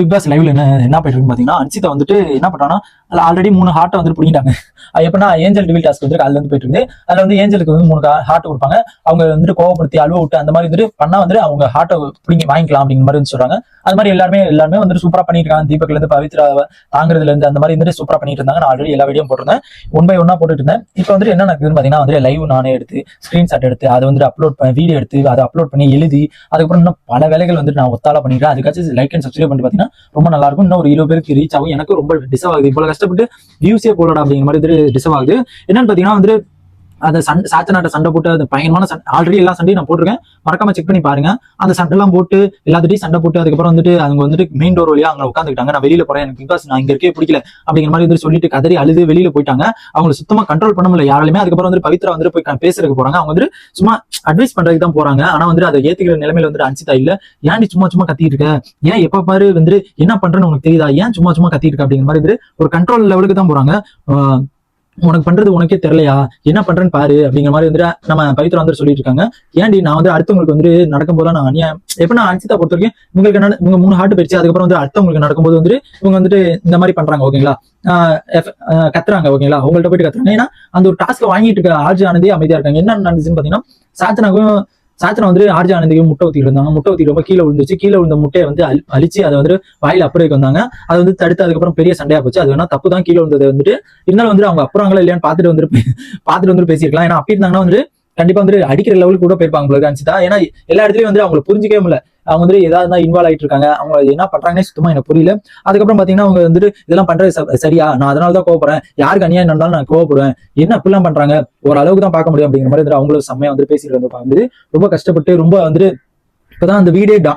Big pass லைவ்ல என்ன என்ன போயிட்டு இருக்குன்னு பாத்தீங்கன்னா அன்சிதா வந்துட்டு என்ன பண்றாங்கன்னா அதுல ஆல்ரெடி மூணு ஹார்ட்டை வந்து பிடிக்கிட்டாங்க அது எப்படின்னா ஏஞ்சல் டிவில் டாஸ்க் வந்து அதுல இருந்து போயிட்டு இருக்கு. அதுல வந்து ஏஞ்சலுக்கு வந்து மூணு ஹார்ட் கொடுப்பாங்க. அவங்க வந்துட்டு கோவப்படுத்தி அழுவ விட்டு அந்த மாதிரி வந்துட்டு பண்ணா வந்துட்டு அவங்க ஹார்ட்டை பிடிங்கி வாங்கிக்கலாம் அப்படிங்கிற மாதிரி வந்து சொல்றாங்க. அது மாதிரி எல்லாருமே எல்லாருமே வந்துட்டு சூப்பரா பண்ணிருக்காங்க. தீபக்ல இருந்து பவித்ரா தாங்குறதுல இருந்து அந்த மாதிரி வந்துட்டு சூப்பரா பண்ணிட்டு இருந்தாங்க. நான் ஆல்ரெடி எல்லா வீடியோ போட்டிருந்தேன். ஒன் பை ஒன்னா போட்டுட்டு இருந்தேன். இப்போ வந்துட்டு என்ன நடக்குதுன்னு பாத்தீங்கன்னா வந்து லைவ் நானே எடுத்து ஸ்கிரீன்ஷாட் எடுத்து அதை வந்துட்டு அப்லோட் பண்ணி வீடியோ எடுத்து அதை அப்லோட் பண்ணி எழுதி அதுக்கப்புறம் இன்னும் பல வேலைகள் வந்துட்டு நான் ஒத்தால பண்ணிடுறேன் அதுக்காச்சும் லைக் அண்ட் சப்ஸ்கிரைப் பண்ணி அப்படின்னா ரொம்ப நல்லா இருக்கும் இன்னும் ஒரு இருபது பேருக்கு ரீச் ஆகும். எனக்கு ரொம்ப டிசர்வ் ஆகுது. இவ்வளவு கஷ்டப்பட்டு வியூஸே போடலாம் அப்படிங்கிற மாதிரி வந்துட்டு டிசர்வ் ஆகுது. என்னன்னு பாத்தீங்கன்னா வந்து அந்த சண்டை சாத்தனாட்ட சண்டை போட்டு அது பயங்கரமான சண்டை ஆல்ரெடி எல்லா சண்டையும் நான் போட்டிருக்கேன். மறக்காம செக் பண்ணி பாருங்க. அந்த சண்டைலாம் போட்டு எல்லாத்துட்டையும் சண்டை போட்டு அதுக்கப்புறம் வந்துட்டு அவங்க வந்துட்டு மெயின் டோர் வழியா அவங்க உட்காந்துக்கிட்டாங்க நான் வெளியில போறேன் எனக்கு பிகாஸ் நான் இங்க இருக்கே பிடிக்கல அப்படிங்கிற மாதிரி வந்து சொல்லிட்டு கதறி அழுது வெளியில போயிட்டாங்க. அவங்களை சுத்தமா கண்ட்ரோல் பண்ண முடியல யாராலுமே அதுக்கப்புறம் வந்து பவித்ரா வந்துட்டு போய் பேசுறதுக்கு போறாங்க. அவங்க வந்து சும்மா அட்வைஸ் பண்றதுக்கு தான் போறாங்க. ஆனா வந்து அதை ஏத்துக்கிற நிலைமையில வந்துட்டு அன்சிதா இல்ல. ஏன்டி சும்மா சும்மா கத்திட்டு இருக்க? ஏன் எப்ப பாரு வந்து என்ன பண்றேன்னு உனக்கு தெரியுதா? ஏன் சும்மா சும்மா கத்திட்டு இருக்க? அப்படிங்கிற மாதிரி ஒரு கண்ட்ரோல் லெவலுக்கு தான் போறாங்க. உனக்கு பண்றது உனக்கே தெரியலையா? என்ன பண்றேன்னு பாரு அப்படிங்கிற மாதிரி வந்துட்டு நம்ம பவித்ரா வந்து சொல்லிட்டு இருக்காங்க. ஏன்டி நான் வந்து அடுத்தவங்களுக்கு வந்து நடக்கும் போது நான் அநியாயம். எப்ப நான் அன்சிதா பொறுத்த வரைக்கும் உங்களுக்கு என்ன இவங்க மூணு ஹார்ட் போயிடுச்சு அதுக்கப்புறம் வந்து அடுத்தவங்களுக்கு நடக்கும்போது வந்துட்டு இவங்க வந்துட்டு இந்த மாதிரி பண்றாங்க ஓகேங்களா? ஆஹ் ஆஹ் கத்துறாங்க ஓகேங்களா? உங்கள்ட்ட போயிட்டு கத்துறாங்க. ஏன்னா அந்த ஒரு டாஸ்க் வாங்கிட்டு இருக்க ஆர்ஜி ஆனதே அமைதியா இருக்காங்க. என்ன நடந்துச்சுன்னு பாத்தீங்கன்னா சாத்தனாக்கும் சாத்திரம் வந்து ஆர்ஜி ஆனந்திக்கும் முட்டை ஊத்திட்டு இருந்தாங்க. முட்டை ஊத்தி ரொம்ப கீழே விழுந்துச்சு கீழே விழுந்த முட்டையை வந்து அழி- அழிச்சு அதை வந்து வாயில அப்புறம் வந்தாங்க. அது வந்து தடுத்து அதுக்கப்புறம் பெரிய சண்டையா போச்சு. அது வேணா தப்பு தான். கீழே விழுந்தது வந்துட்டு இருந்தாலும் வந்து அவங்க அப்புறங்களா இல்லையான்னு பார்த்துட்டு வந்துட்டு பார்த்துட்டு வந்து பேசியிருக்கலாம். ஏன்னா அப்படி இருந்தாங்கன்னா வந்து கண்டிப்பா வந்துட்டு அடிக்கிற லெவலுக்கு கூட போயிருப்பாங்க உங்களுக்கு அன்சிதா. ஏன்னா எல்லா இடத்துலயும் வந்து அவங்களை புரிஞ்சிக்கவே முடியல. அவங்க வந்து ஏதாவது தான் இன்வால்வ் ஆயிட்டு இருக்காங்க. அவங்க என்ன பண்றாங்கன்னே சுத்தமா எனக்கு புரியல. அதுக்கப்புறம் பாத்தீங்கன்னா அவங்க வந்துட்டு இதெல்லாம் பண்றது சரியா? நான் அதனால தான் கோவப்படுறேன். யாருக்கு அநியாயம் நடந்தாலும் நான் கோவப்படுவேன். என்ன அப்படிலாம் பண்றாங்க? ஓரளவுக்கு தான் பார்க்க முடியும் அப்படிங்கிற மாதிரி அவங்களும் செம்மையா வந்து பேசிட்டு வந்து வந்து ரொம்ப கஷ்டப்பட்டு ரொம்ப வந்துட்டு இப்போதான் அந்த வீடியோ டா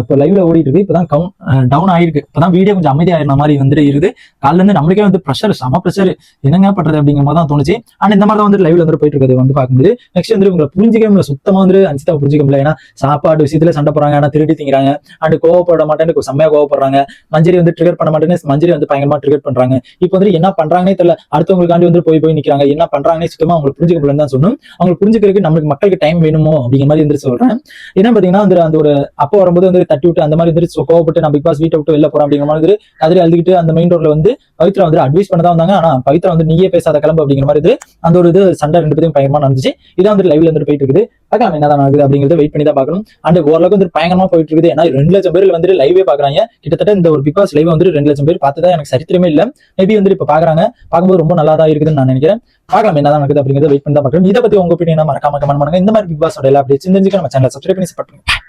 இப்போ லைவ்ல ஓடிட்டு இருக்கு. இப்போதான் கவுன் டவுன் ஆயிருக்கு. இப்போதான் வீடியோ கொஞ்சம் அமைதியாயிருந்த மாதிரி வந்துட்டு இருக்குது. காலைல இருந்து நம்மளுக்கே வந்து ப்ரெஷர் செம ப்ரெஷர் என்னங்க பண்றது அப்படிங்கிற மாதிரி தான் தோணுச்சு. அண்ட் இந்த மாதிரி தான் வந்து லைவ்ல வந்து போயிட்டு இருக்கிறது வந்து பார்க்கும்போது நெக்ஸ்ட் வந்து உங்களை புரிஞ்சிக்க முடியல. சுத்தமா வந்து அன்சிதா புரிஞ்சிக்க முடியல. ஏன்னா சாப்பாடு விஷயத்துல சண்டை போறாங்க ஆனா திருடி திங்கிறாங்க. அண்ட் கோவப்பட மாட்டேன்னு செம்மையா கோவப்படுறாங்க. மஞ்சரி வந்து ட்ரிகர் பண்ண மாட்டேன்னு மஞ்சரி வந்து பயங்கரமா ட்ரிகர் பண்றாங்க. இப்போ வந்து என்ன பண்றாங்கன்னே தெரியல. அடுத்தவங்களுக்காண்டி வந்து போய் போய் நிக்கிறாங்க. என்ன பண்றாங்கன்னே சுத்தமா அவங்களுக்கு புரிஞ்சுக்க முடியலன்னு தான் சொன்னோம் அவங்களுக்கு புரிஞ்சுக்கிறதுக்கு நம்மளுக்கு மக்களுக்கு டைம் வேணுமோ அப்படிங்கிற மாதிரி வந்து சொல்றேன். என்ன பாத்தீங்கன்னா வந்து அந்த ஒரு அப்போ வரும்போது வந்து தட்டி விட்டு அந்த மாதிரி வந்து கோவப்பட்டு நான் பிக் பாஸ் வீட்டை விட்டு வெளில போறேன் அப்படிங்கிற மாதிரி வந்து கதறி அழுதுகிட்டு அந்த மெயின் ரோட்ல வந்து பவித்ரா வந்து அட்வைஸ் பண்ண தான் வந்தாங்க. ஆனா பவித்ரா வந்து நீயே பேசாத கிளம்பு அப்படிங்கிற மாதிரி இது அந்த ஒரு இது சண்டை ரெண்டு பேரும் பயங்கரமா நடந்துச்சு. இதான் வந்து லைவ்ல வந்துட்டு போயிட்டு இருக்குது. பார்க்கலாம் என்னதான் ஆகுது அப்படிங்கிறது வெயிட் பண்ணி தான் பார்க்கணும். அண்ட் ஓரளவுக்கு வந்து பயங்கரமா போயிட்டு இருக்குது. ஏன்னா ரெண்டு லட்சம் பேர்ல வந்து லைவே பாக்குறாங்க கிட்டத்தட்ட இந்த ஒரு பிக் பாஸ் லைவ் வந்து ரெண்டு லட்சம் பேர் பார்த்ததா எனக்கு சரித்திரமே இல்ல. மேபி வந்து இப்ப பாக்குறாங்க பார்க்கும்போது ரொம்ப நல்லா தான் இருக்குதுன்னு நான் நினைக்கிறேன். பார்க்கலாம் என்னதான் நடக்குது அப்படிங்கறத வெயிட் பண்ணி தான் பார்க்கணும். இதை பத்தி உங்க ஒப்பீனியன் மறக்காம கமெண்ட் பண்ணுங்க. இந்த மாதிரி பிக் பாஸோட எல்லா அப்படி தெரிஞ்சுக்க நம்ம சேனல் சப்ஸ்கிரைப் பண்ணி பண்ணுங்க.